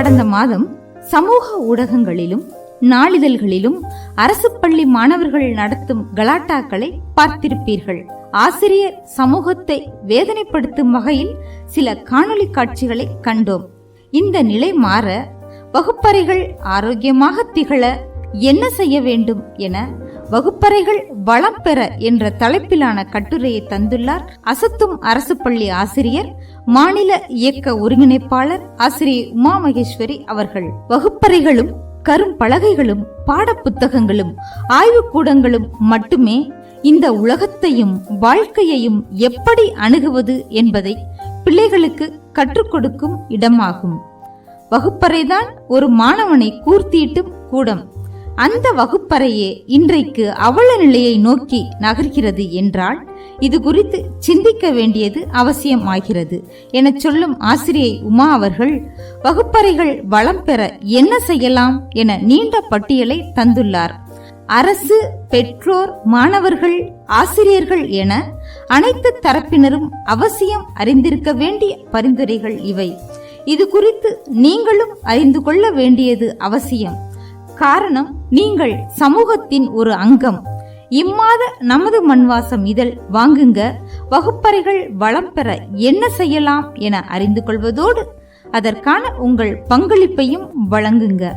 கடந்த மாதம் சமூக ஊடகங்களிலும் நாளிதழ்களிலும் அரசு பள்ளி மாணவர்கள் நடத்தும் கலாட்டாக்களை பார்த்திருப்பீர்கள். ஆசிரியர் சமூகத்தை வேதனைப்படுத்தும் வகையில் சில காணொளி காட்சிகளை கண்டோம். இந்த நிலை மாற வகுப்பறைகள் ஆரோக்கியமாக திகழ என்ன செய்ய வேண்டும் என வகுப்பறைகள் வளம் பெற என்ற தலைப்பிலான கட்டுரையை தந்துள்ளார் அசத்தும் அரசு பள்ளி ஆசிரியர் மாநில இயக்க ஒருங்கிணைப்பாளர் ஆசிரியர் உமா மகேஸ்வரி அவர்கள். வகுப்பறைகளும் கரும்பலகைகளும் பாடப்புத்தகங்களும் ஆய்வுக்கூடங்களும் மட்டுமே இந்த உலகத்தையும் வாழ்க்கையையும் எப்படி அணுகுவது என்பதை பிள்ளைகளுக்கு கற்றுக் கொடுக்கும் இடமாகும். வகுப்பறைதான் ஒரு மாணவனை கூர்த்தீட்டும் கூடம். அந்த வகுப்பறையே இன்றைக்கு அவல நிலையை நோக்கி நகர்கிறது என்றால் இது குறித்து சிந்திக்க வேண்டியது அவசியமாகிறது என சொல்லும் ஆசிரியை உமா அவர்கள் வகுப்பறைகள் வளம் பெற என்ன செய்யலாம்? என நீண்ட பட்டியலை தந்துள்ளார். அரசு பெற்றோர் மாணவர்கள் ஆசிரியர்கள் என அனைத்து தரப்பினரும் அவசியம் அறிந்திருக்க வேண்டிய பரிந்துரைகள் இவை. இது குறித்து நீங்களும் அறிந்து கொள்ள வேண்டியது அவசியம். காரணம் நீங்கள் சமூகத்தின் ஒரு அங்கம். இம்மாத நமது மண்வாசம் இதழ் வாங்குங்க. வகுப்பறைகள் வளம் பெற என்ன செய்யலாம் என அறிந்து கொள்வதோடு அதற்கான உங்கள் பங்களிப்பையும் வழங்குங்க.